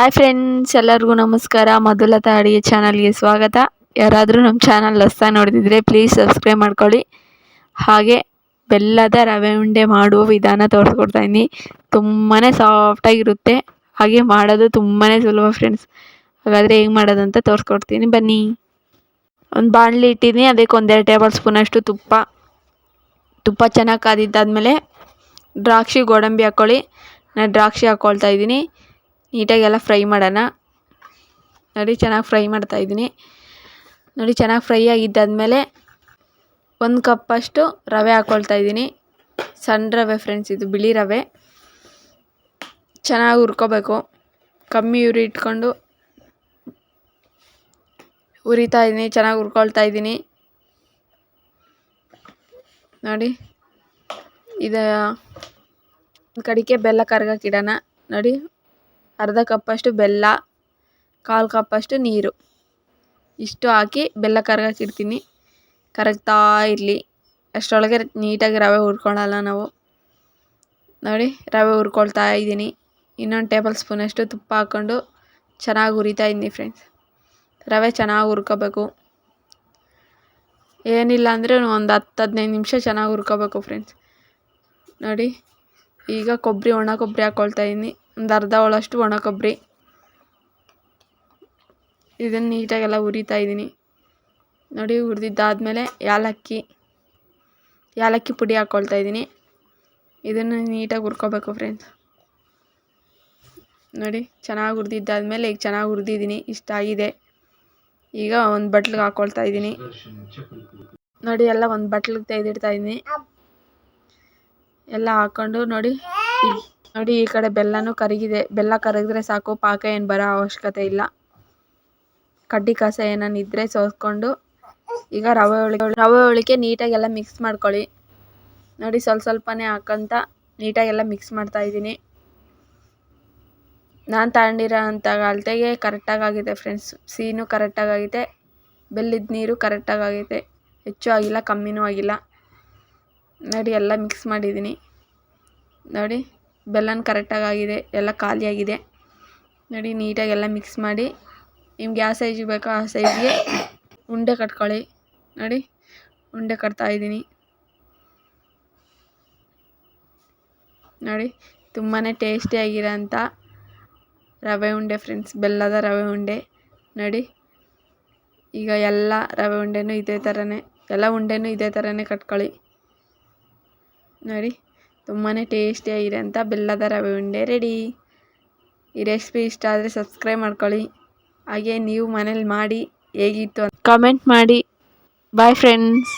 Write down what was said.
Hi friends ಎಲ್ಲರಿಗೂ ನಮಸ್ಕಾರ. ಮಧುಲತಾ ಅಡುಗೆ ಚಾನಲ್ಗೆ ಸ್ವಾಗತ. ಯಾರಾದರೂ ನಮ್ಮ ಚಾನಲ್ ಹೊಸ್ದಾಗಿ ನೋಡಿದಿದ್ರೆ ಪ್ಲೀಸ್ ಸಬ್ಸ್ಕ್ರೈಬ್ ಮಾಡ್ಕೊಳ್ಳಿ. ಹಾಗೆ ಬೆಲ್ಲದ ರವೆ ಉಂಡೆ ಮಾಡುವ ವಿಧಾನ ತೋರಿಸ್ಕೊಡ್ತಾ ಇದ್ದೀನಿ. ತುಂಬಾ ಸಾಫ್ಟಾಗಿರುತ್ತೆ ಹಾಗೆ ಮಾಡೋದು ತುಂಬಾ ಸುಲಭ ಫ್ರೆಂಡ್ಸ್ ಹಾಗಾದರೆ ಹೇಗೆ ಮಾಡೋದು ಅಂತ ತೋರಿಸ್ಕೊಡ್ತೀನಿ. ಬನ್ನಿ. ಒಂದು ಬಾಣಲಿ ಇಟ್ಟಿದ್ದೀನಿ. ಅದಕ್ಕೆ ಒಂದೆರಡು ಟೇಬಲ್ ಸ್ಪೂನಷ್ಟು ತುಪ್ಪ. ತುಪ್ಪ ಚೆನ್ನಾಗಿ ಕಾದಿದ್ದಾದಮೇಲೆ ದ್ರಾಕ್ಷಿ ಗೋಡಂಬಿ ಹಾಕ್ಕೊಳ್ಳಿ ನಾನು ದ್ರಾಕ್ಷಿ ಹಾಕ್ಕೊಳ್ತಾ ಇದ್ದೀನಿ. ನೀಟಾಗಿ ಎಲ್ಲ ಫ್ರೈ ಮಾಡೋಣ. ನೋಡಿ, ಚೆನ್ನಾಗಿ ಫ್ರೈ ಮಾಡ್ತಾಯಿದ್ದೀನಿ ನೋಡಿ, ಚೆನ್ನಾಗಿ ಫ್ರೈ ಆಗಿದ್ದಾದಮೇಲೆ ಒಂದು ಕಪ್ಪಷ್ಟು ರವೆ ಹಾಕ್ಕೊಳ್ತಾ ಇದ್ದೀನಿ. ಸಣ್ಣ ರವೆ ಫ್ರೆಂಡ್ಸ್ ಇದು ಬಿಳಿ ರವೆ. ಚೆನ್ನಾಗಿ ಹುರ್ಕೋಬೇಕು. ಕಮ್ಮಿ ಉರಿ ಇಟ್ಕೊಂಡು ಉರಿತಾ ಇದ್ದೀನಿ, ಚೆನ್ನಾಗಿ ಹುರ್ಕೊಳ್ತಾ ಇದ್ದೀನಿ. ನೋಡಿ, ಇದು ಕಡಿಕೆ ಬೆಲ್ಲ ಕರ್ಗಕ್ಕೆ ಇಡೋಣ. ನೋಡಿ ಅರ್ಧ ಕಪ್ಪಷ್ಟು ಬೆಲ್ಲ, ಕಾಲು ಕಪ್ಪಷ್ಟು ನೀರು. ಇಷ್ಟು ಹಾಕಿ ಬೆಲ್ಲ ಕರಗಾಕಿರ್ತೀನಿ. ಕರಗ್ತಾ ಇರಲಿ. ಅಷ್ಟರೊಳಗೆ ನೀಟಾಗಿ ರವೆ ಹುರ್ಕೊಳ್ಳಲ್ಲ ನಾವು. ನೋಡಿ, ರವೆ ಹುರ್ಕೊಳ್ತಾ ಇದ್ದೀನಿ. ಇನ್ನೊಂದು ಟೇಬಲ್ ಸ್ಪೂನಷ್ಟು ತುಪ್ಪ ಹಾಕ್ಕೊಂಡು ಚೆನ್ನಾಗಿ ಹುರಿತಾ ಇದ್ದೀನಿ ಫ್ರೆಂಡ್ಸ್. ರವೆ ಚೆನ್ನಾಗಿ ಹುರ್ಕೋಬೇಕು. ಏನಿಲ್ಲ ಅಂದರೆ ಒಂದು ಹತ್ತು ಹದಿನೈದು ನಿಮಿಷ ಚೆನ್ನಾಗಿ ಹುರ್ಕೋಬೇಕು ಫ್ರೆಂಡ್ಸ್. ನೋಡಿ, ಈಗ ಕೊಬ್ಬರಿ ಒಣ ಕೊಬ್ಬರಿ ಹಾಕ್ಕೊಳ್ತಾ ಇದ್ದೀನಿ. ಒಂದು ಅರ್ಧ ಒಳಷ್ಟು ಒಣ ಕೊಬ್ಬರಿ ಇದನ್ನು ನೀಟಾಗೆಲ್ಲ ಹುರಿತಾ ಇದ್ದೀನಿ. ನೋಡಿ, ಹುರಿದಿದ್ದಾದಮೇಲೆ ಯಾಲಕ್ಕಿ ಯಾಲಕ್ಕಿ ಪುಡಿ ಹಾಕ್ಕೊಳ್ತಾ ಇದ್ದೀನಿ. ಇದನ್ನು ನೀಟಾಗಿ ಹುರ್ಕೋಬೇಕು ಫ್ರೆಂಡ್ಸ್ ನೋಡಿ, ಚೆನ್ನಾಗಿ ಹುರಿದಿದ್ದಾದ್ಮೇಲೆ ಈಗ ಚೆನ್ನಾಗಿ ಹುರಿದಿದ್ದೀನಿ. ಇಷ್ಟ ಆಗಿದೆ. ಈಗ ಒಂದು ಬಟ್ಲಿಗೆ ಹಾಕ್ಕೊಳ್ತಾ ಇದ್ದೀನಿ. ನೋಡಿ, ಎಲ್ಲ ಒಂದು ಬಟ್ಲಿಗೆ ತೆಗೆದಿಡ್ತಾ ಇದ್ದೀನಿ. ಎಲ್ಲ ಹಾಕ್ಕೊಂಡು ನೋಡಿ ನೋಡಿ, ಈ ಕಡೆ ಬೆಲ್ಲನೂ ಕರಗಿದೆ. ಬೆಲ್ಲ ಕರಗಿದ್ರೆ ಸಾಕು. ಪಾಕ ಏನು ಬರೋ ಅವಶ್ಯಕತೆ ಇಲ್ಲ. ಕಡ್ಡಿ ಕಸ ಏನಾನ ಇದ್ದರೆ ಸೋಸ್ಕೊಂಡು ಈಗ ರವೆ ಹೋಳಿಗೆ ರವೆ ಹೋಳಿಗೆ ನೀಟಾಗೆಲ್ಲ ಮಿಕ್ಸ್ ಮಾಡ್ಕೊಳ್ಳಿ. ನೋಡಿ, ಸ್ವಲ್ಪ ಸ್ವಲ್ಪನೇ ಹಾಕೊಂತ ನೀಟಾಗೆಲ್ಲ ಮಿಕ್ಸ್ ಮಾಡ್ತಾ ಇದ್ದೀನಿ. ನಾನು ತಗೊಂಡಿರೋ ಅಂಥ ಅಳತೆಗೆ ಕರೆಕ್ಟಾಗಿ ಆಗಿದೆ ಫ್ರೆಂಡ್ಸ್ ಸೀನು ಕರೆಕ್ಟಾಗಿ ಆಗಿದೆ ಬೆಲ್ಲದ ನೀರು ಕರೆಕ್ಟಾಗಿ ಆಗಿದೆ ಹೆಚ್ಚು ಆಗಿಲ್ಲ, ಕಮ್ಮಿನೂ ಆಗಿಲ್ಲ. ನೋಡಿ, ಎಲ್ಲ ಮಿಕ್ಸ್ ಮಾಡಿದ್ದೀನಿ. ನೋಡಿ. ಬೆಲ್ಲನ ಕರೆಕ್ಟಾಗಿ ಆಗಿದೆ ಎಲ್ಲ ಖಾಲಿಯಾಗಿದೆ. ನೋಡಿ, ನೀಟಾಗಿ ಎಲ್ಲ ಮಿಕ್ಸ್ ಮಾಡಿ. ನಿಮ್ಗೆ ಯಾವ ಸೈಜಿಗೆ ಬೇಕೋ ಆ ಸೈಜ್ಗೆ ಉಂಡೆ ಕಟ್ಕೊಳ್ಳಿ. ನೋಡಿ, ಉಂಡೆ ಕಟ್ತಾಯಿದ್ದೀನಿ ನೋಡಿ ತುಂಬಾ ಟೇಸ್ಟಿಯಾಗಿರೋಂಥ ರವೆ ಉಂಡೆ ಫ್ರೆಂಡ್ಸ್ ಬೆಲ್ಲದ ರವೆ ಉಂಡೆ. ನೋಡಿ, ಈಗ ಎಲ್ಲ ರವೆ ಉಂಡೆನೂ ಇದೇ ಥರನೇ ಎಲ್ಲ ಉಂಡೆನೂ ಇದೇ ಥರನೇ ಕಟ್ಕೊಳ್ಳಿ. ನೋಡಿ. ತುಂಬಾ ಟೇಸ್ಟಿಯಾಗಿರೋಂಥ ಬೆಲ್ಲದ ರವೆ ಉಂಡೆ ರೆಡಿ. ಈ ರೆಸಿಪಿ ಇಷ್ಟ ಆದರೆ ಸಬ್ಸ್ಕ್ರೈಬ್ ಮಾಡ್ಕೊಳ್ಳಿ. ಹಾಗೆ ನೀವು ಮನೇಲಿ ಮಾಡಿ ಹೇಗಿತ್ತು ಅಂತ ಕಮೆಂಟ್ ಮಾಡಿ. Bye friends